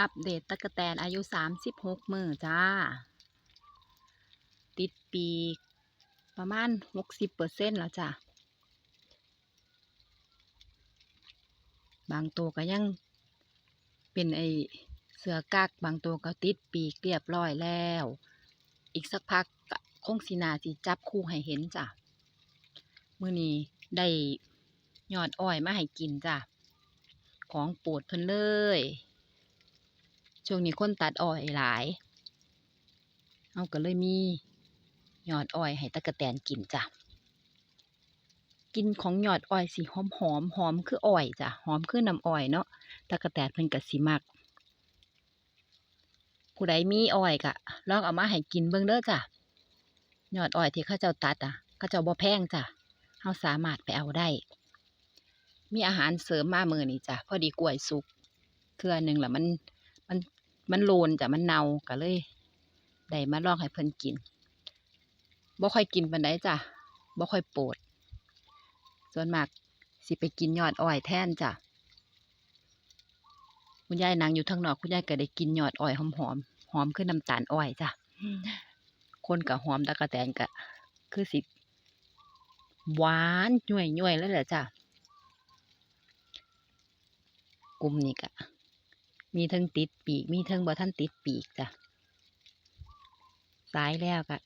อัปเดตตะกะแตนอายุสามสิบหกมือจ้า ติดปีกประมาณหกสิบเปอร์เซ็นต์แล้วจ้ะบางตัวก็ยังเป็นไอเสือกักบางตัวก็ติดปีกเรียบร้อยแล้ว อีกสักพักคงสินาสิจับคู่ให้เห็นจ้ะมื้อนี้ได้ยอดอ้อยมาให้กินจ้ะของโปรดเพิ่นเลย ช่วงนี้คนตัดอ้อยหลาย เอาก็เลยมียอดอ้อยให้ตะกะแตนกินจ้ะ กินของยอดอ้อยสิหอมหอมหอมคืออ้อยจ้ะ หอมคือน้ำอ้อยเนาะ ตะกะแตนเพิ่นก็สิมัก ผู้ใดมีอ้อยก็ลองเอามาให้กินเบิ่งเด้อจ้ะ ยอดอ้อยที่เขาเจ้าตัดอะเขาเจ้าบ่แพงจ้ะเฮาสามารถไปเอาได้ มีอาหารเสริมมามือนี้จ้ะ พอดีกล้วยสุกเทื่อหนึ่งแล้วมัน มันโลนจ้ะมันเน่าก็เลยได้มาลองให้เพิ่นกินบ่ค่อยกินปานใดจ้ะบ่ค่อยโปรดส่วนมากสิไปกินยอดอ้อยแทนจ้ะคุณยายนางอยู่ทางนอกคุณยายก็ได้กินยอดอ้อยหอมหอมหอมคือน้ำตาลอ้อยจ้ะคนกับหอมตะกะแตนก็คือสิหวานย่วยย่วยแล้วแหละจ้ะกลุ่มนี้ก็ มีทั้งติดปีก มีทั้งบ่ท่านติดปีกจ้ะสายแล้วก็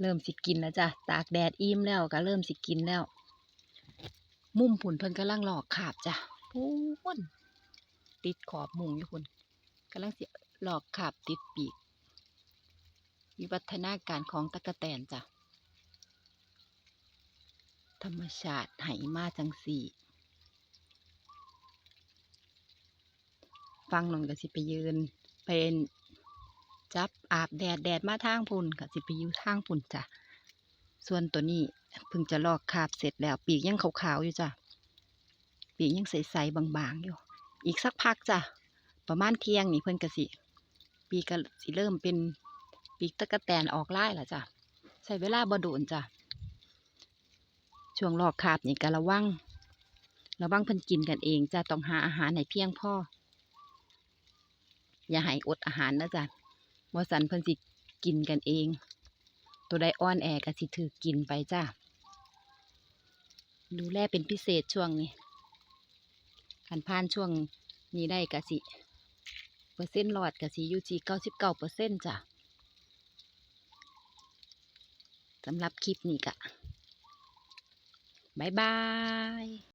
เริ่มสิกินแล้วจ้ะ ตากแดดอิ่มแล้วก็เริ่มสิกินแล้ว มุมผุนเพิ่นกำลังหลอกขาบจ้ะพูนติดขอบมุงอยู่พุ่นกำลังสิหลอกขาบติดปีก วิวัฒนาการของตะกะแตนจ้ะ ธรรมชาติไหมาจังสี่ ฟังนนก็สิไปยืน เป็นจับอาบแดดแดดมาทางพุ่นก็สิไปอยู่ทางพุ่นจ้ะส่วนตัวนี้เพิ่งจะลอกคราบเสร็จแล้ว ปีกยังขาวๆอยู่จ้ะปีกยังใสๆบางๆอยู่ อีกสักพักจ้ะประมาณเที่ยงนี่เพิ่นก็สิ ปีกก็สิเริ่มเป็นปีกตะกะแตนออกไล่ละจ้ะใช้เวลาบ่โดนจ้ะช่วงลอกคราบนี่ก็ระวังระวังเพิ่นกินกันเองจ้ะต้องหาอาหารให้เพียงพอ อย่าให้อดอาหารนะจ้ะบ่สันเพิ่นสิกินกันเอง ตัวใดอ่อนแอก็สิถือกินไปจ้ะดูแลเป็นพิเศษช่วงนี้คันผ่านช่วงนี้ได้ก็สิ เปอร์เซ็นต์รอดก็สิยู่ที่เก้าสิบเก้าเปอร์เซ็นต์จ้ะสำหรับคลิปนี้กะบายบาย